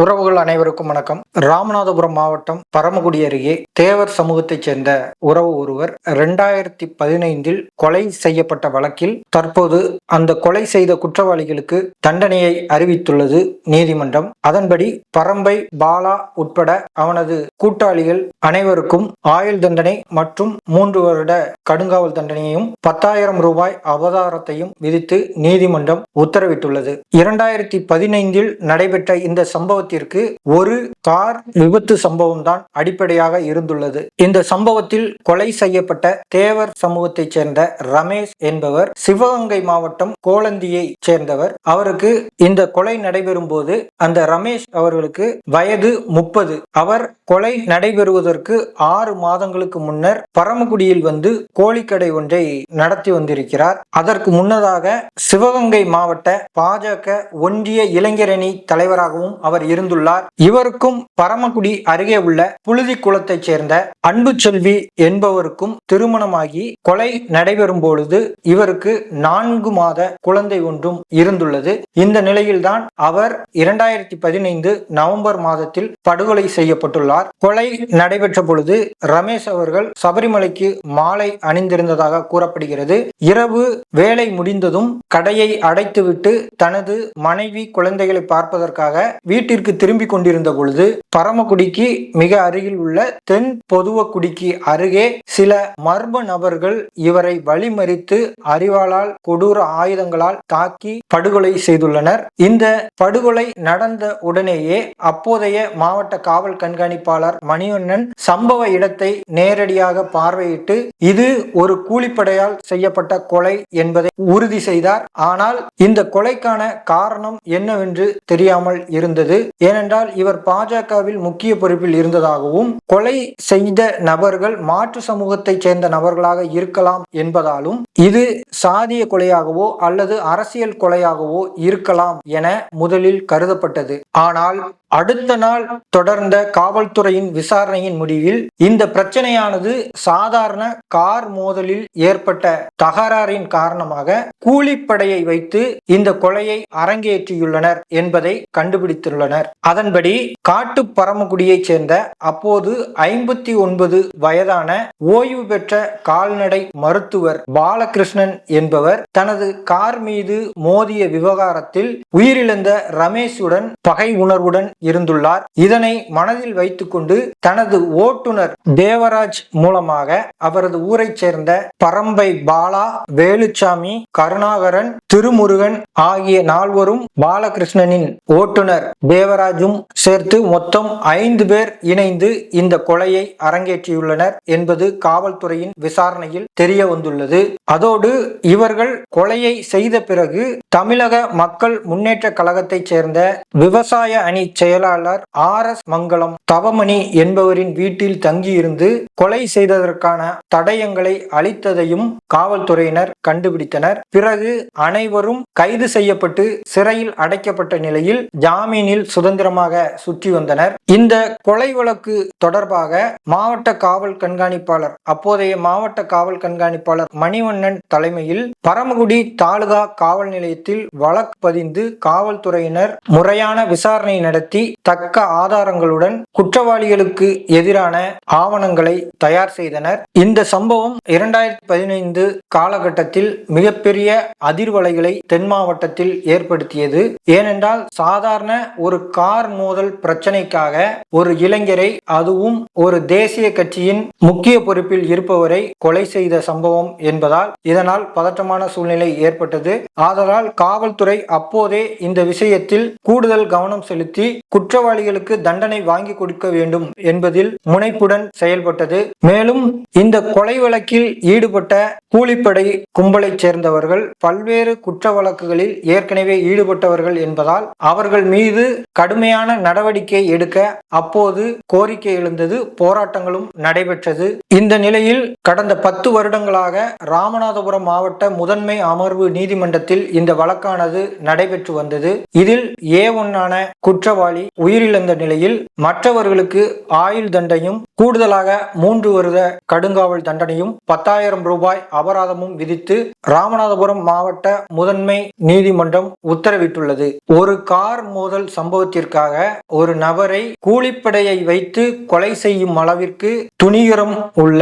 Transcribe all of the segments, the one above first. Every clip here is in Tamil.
உறவுகள் அனைவருக்கும் வணக்கம். ராமநாதபுரம் மாவட்டம் பரமக்குடி அருகே தேவர் சமூகத்தைச் சேர்ந்த உறவு ஒருவர் இரண்டாயிரத்தி பதினைந்தில் கொலை செய்யப்பட்ட வழக்கில் தற்போது அந்த கொலை செய்த குற்றவாளிகளுக்கு தண்டனையை அறிவித்துள்ளது நீதிமன்றம். அதன்படி பரம்பை பாலா உட்பட அவனது கூட்டாளிகள் அனைவருக்கும் ஆயுள் தண்டனை மற்றும் மூன்று வருட கடுங்காவல் தண்டனையையும் பத்தாயிரம் ரூபாய் அபதாரத்தையும் விதித்து நீதிமன்றம் உத்தரவிட்டுள்ளது. இரண்டாயிரத்தி பதினைந்தில் நடைபெற்ற இந்த சம்பவத்திற்கு ஒரு கார் விபத்து சம்பவம் தான் அடிப்படையாக இருந்துள்ளது. இந்த சம்பவத்தில் கொலை செய்யப்பட்ட தேவர் சமூகத்தைச் சேர்ந்த ரமேஷ் என்பவர் சிவகங்கை மாவட்டம் கோலந்தியை சேர்ந்தவர். அவருக்கு இந்த கொலை நடைபெறும் போது அந்த ரமேஷ் அவர்களுக்கு வயது முப்பது. அவர் கொலை நடைபெறுவதற்கு ஆறு மாதங்களுக்கு முன்னர் பரமக்குடியில் வந்து கோழிக்கடை ஒன்றை நடத்தி வந்திருக்கிறார். அதற்கு முன்னதாக சிவகங்கை மாவட்ட பாஜக ஒன்றிய இளைஞரணி தலைவராகவும் அவர் இருந்துள்ளார். இவருக்கும் பரமக்குடி அருகே உள்ள புழுதி குளத்தைச் சேர்ந்த அன்பு செல்வி என்பவருக்கும் திருமணமாகி கொலை நடைபெறும் பொழுது இவருக்கு நான்கு மாத குழந்தை ஒன்றும் இருந்துள்ளது. இந்த நிலையில்தான் அவர் இரண்டாயிரத்தி பதினைந்து நவம்பர் மாதத்தில் படுகொலை செய்யப்பட்டுள்ளார். கொலை நடைபெற்ற பொழுது ரமேஷ் அவர்கள் சபரிமலைக்கு மாலை அணிந்திருந்ததாக கூறப்படுகிறது. இரவு வேலை முடிந்ததும் கடையை அடைத்துவிட்டு தனது மனைவி குழந்தைகளை பார்ப்பதற்காக வீட்டிற்கு திரும்பி கொண்டிருந்த பொழுது பரமக்குடிக்கு மிக அருகில் உள்ள தென் பொதுவக்குடிக்கு அருகே சில மர்ம நபர்கள் இவரை வழிமறித்து அறிவாளால் கொடூர ஆயுதங்களால் தாக்கி படுகொலை செய்துள்ளனர். இந்த படுகொலை நடந்த உடனேயே அப்போதைய மாவட்ட காவல் கண்காணிப்பாளர் மணிவண்ணன் சம்பவ இடத்தை நேரடியாக பார்வையிட்டு இது ஒரு கூலிப்படையால் செய்யப்பட்ட கொலை என்பதை உறுதி செய்தார். ஆனால் இந்த கொலைக்கான காரணம் என்னவென்று தெரியாமல் இருந்தது. ஏனென்றால் இவர் பாஜகவில் முக்கிய பொறுப்பில் இருந்ததாகவும் கொலை செய்த நபர்கள் மாற்று சமூகத்தைச் சேர்ந்த நபர்களாக இருக்கலாம் என்பதாலும் இது சாதிய கொலையாகவோ அல்லது அரசியல் கொலையாகவோ இருக்கலாம் என முதலில் கருதப்பட்டது. ஆனால் அடுத்த நாள் தொடர்ந்த காவல்துறையின் விசாரணையின் முடிவில் இந்த பிரச்சனையானது சாதாரண கார் மோதலில் ஏற்பட்ட தகராறின் காரணமாக கூலிப்படையை வைத்து இந்த கொலையை அரங்கேற்றியுள்ளனர் என்பதை கண்டுபிடித்துள்ளனர். அதன்படி காட்டு பரமக்குடியைச் சேர்ந்த அப்போது ஐம்பத்தி ஒன்பது வயதான ஓய்வு பெற்ற கால்நடை மருத்துவர் பாலகிருஷ்ணன் என்பவர் தனது கார் மீது மோதிய விவகாரத்தில் உயிரிழந்த ரமேஷுடன் பகை உணர்வுடன் இருந்துள்ளார். இதனை மனதில் வைத்துக்கொண்டு தனது ஓட்டுநர் தேவராஜ் மூலமாக அவரது ஊரைச் சேர்ந்த பரம்பை பாலா வேலுச்சாமி கருணாகரன் திருமுருகன் ஆகிய நால்வரும் பாலகிருஷ்ணனின் ஓட்டுநர் தேவராஜும் சேர்த்து மொத்தம் ஐந்து பேர் இணைந்து இந்த கொலையை அரங்கேற்றியுள்ளனர் என்பது காவல்துறையின் விசாரணையில் தெரிய வந்துள்ளது. அதோடு இவர்கள் கொலையை செய்த பிறகு தமிழக மக்கள் முன்னேற்ற கழகத்தைச் சேர்ந்த விவசாய அணி செயலாளர் ஆர் எஸ் மங்கலம் தவமணி என்பவரின் வீட்டில் தங்கியிருந்து கொலை செய்ததற்கான தடயங்களை அளித்ததையும் காவல்துறையினர் கண்டுபிடித்தனர். பிறகு அனைவரும் கைது செய்யப்பட்டு சிறையில் அடைக்கப்பட்ட நிலையில் ஜாமீனில் சுதந்திரமாக சுற்றி வந்தனர். இந்த கொலை வழக்கு தொடர்பாக மாவட்ட காவல் கண்காணிப்பாளர் அப்போதைய மாவட்ட காவல் கண்காணிப்பாளர் மணிவண்ணன் தலைமையில் பரமக்குடி தாலுகா காவல் நிலையத்தில் வழக்கு பதிந்து காவல்துறையினர் முறையான விசாரணை நடத்தி தக்க ஆதாரங்களுடன் குற்றவாளிகளுக்கு எதிரான ஆவணங்களை தயார் செய்தனர். இந்த சம்பவம் இரண்டாயிரத்தி பதினைந்து காலகட்டத்தில் மிகப்பெரிய அதிர்வலைகளை தென் மாவட்டத்தில் ஏற்படுத்தியது. ஏனென்றால் சாதாரண ஒரு கார் மோதல் பிரச்சனைக்காக ஒரு இளைஞரை அதுவும் ஒரு தேசிய கட்சியின் முக்கிய பொறுப்பில் இருப்பவரை கொலை செய்த சம்பவம் என்பதால் இதனால் பதற்றமான சூழ்நிலை ஏற்பட்டது. ஆதலால் காவல்துறை அப்போதே இந்த விஷயத்தில் கூடுதல் கவனம் செலுத்தி குற்றவாளிகளுக்கு தண்டனை வாங்கி கொடுக்க வேண்டும் என்பதில் முனைப்புடன் செயல்பட்டது. மேலும் இந்த கொலை வழக்கில் ஈடுபட்ட கூலிப்படை கும்பலைச் சேர்ந்தவர்கள் பல்வேறு குற்ற வழக்குகளில் ஏற்கனவே ஈடுபட்டவர்கள் என்பதால் அவர்கள் மீது கடுமையான நடவடிக்கை எடுக்க அப்போது கோரிக்கை எழுந்தது போராட்டங்களும் நடைபெற்றது. இந்த நிலையில் கடந்த பத்து வருடங்களாக ராமநாதபுரம் மாவட்ட முதன்மை அமர்வு நீதிமன்றத்தில் இந்த வழக்கானது நடைபெற்று வந்தது. இதில் ஏ ஒன்னான குற்றவாளி உயிரிழந்த நிலையில் மற்றவர்களுக்கு ஆயுள் தண்டையும் கூடுதலாக மூன்று வருட கடுங்காவல் தண்டனையும் பத்தாயிரம் ரூபாய் அபராதமும் விதித்து ராமநாதபுரம் மாவட்ட முதன்மை நீதிமன்றம் உத்தரவிட்டுள்ளது. ஒரு கார் மோதல் சம்பவத்திற்காக ஒரு நபரை கூலிப்படையை வைத்து கொலை செய்யும் அளவிற்கு துணிகரம் உள்ள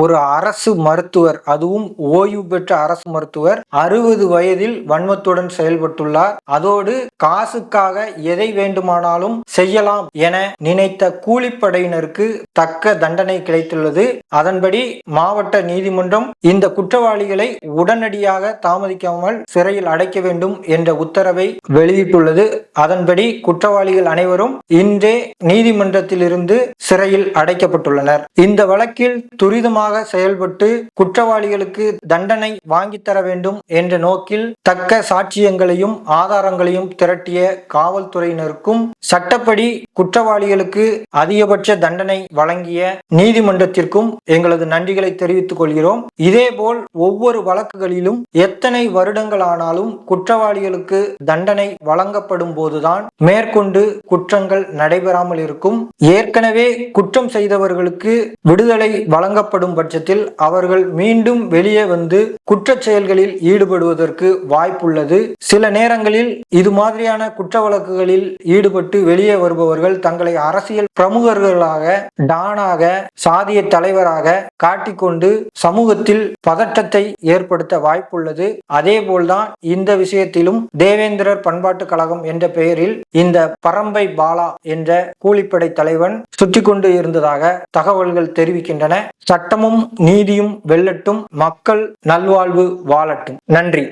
ஒரு அரசு மருத்துவர் அதுவும் ஓய்வு பெற்ற அரசு மருத்துவர் அறுபது வயதில் வன்மத்துடன் செயல்பட்டுள்ளார். அதோடு காசுக்காக எதை வேண்டுமானாலும் செய்யலாம் என நினைத்த கூலிப்படையினருக்கு தக்க தக்க தண்டனை கிடைத்துள்ளது. அதன்படி மாவட்ட நீதிமன்றம் இந்த குற்றவாளிகளை உடனடியாக தாமதிக்காமல் சிறையில் அடைக்க வேண்டும் என்ற உத்தரவை வெளியிட்டுள்ளது. அதன்படி குற்றவாளிகள் அனைவரும் இன்றே நீதிமன்றத்திலிருந்து சிறையில் அடைக்கப்பட்டுள்ளனர். இந்த வழக்கில் துரிதமாக செயல்பட்டு குற்றவாளிகளுக்கு தண்டனை வாங்கித்தர வேண்டும் என்ற நோக்கில் தக்க சாட்சியங்களையும் ஆதாரங்களையும் திரட்டிய காவல்துறையினருக்கும் சட்டப்படி குற்றவாளிகளுக்கு அதிகபட்ச தண்டனை வழங்கிய நீதிமன்றத்திற்கும் எங்களது நன்றிகளை தெரிவித்துக் கொள்கிறோம். இதேபோல் ஒவ்வொரு வழக்குகளிலும் எத்தனை வருடங்கள் ஆனாலும் குற்றவாளிகளுக்கு தண்டனை வழங்கப்படும் போதுதான் மேற்கொண்டு குற்றங்கள் நடைபெறாமல் இருக்கும். ஏற்கனவே குற்றம் செய்தவர்களுக்கு விடுதலை வழங்கப்படும் பட்சத்தில் அவர்கள் மீண்டும் வெளியே வந்து குற்ற செயல்களில் ஈடுபடுவதற்கு வாய்ப்புள்ளது. சில நேரங்களில் இது மாதிரியான குற்ற வழக்குகளில் ஈடுபட்டு வெளியே வருபவர்கள் தங்களை அரசியல் பிரமுகர்களாக டான் டானாக சாதிய தலைவராக காட்டிக்கொண்டு சமூகத்தில் பதட்டத்தை ஏற்படுத்த வாய்ப்புள்ளது. அதே போல்தான் இந்த விஷயத்திலும் தேவேந்திரர் பண்பாட்டு கழகம் என்ற பெயரில் இந்த பரம்பை பாலா என்ற கூலிப்படை தலைவன் சுற்றி கொண்டு இருந்ததாக தகவல்கள் தெரிவிக்கின்றன. சட்டமும் நீதியும் வெல்லட்டும் மக்கள் நல்வாழ்வு வாழட்டும். நன்றி.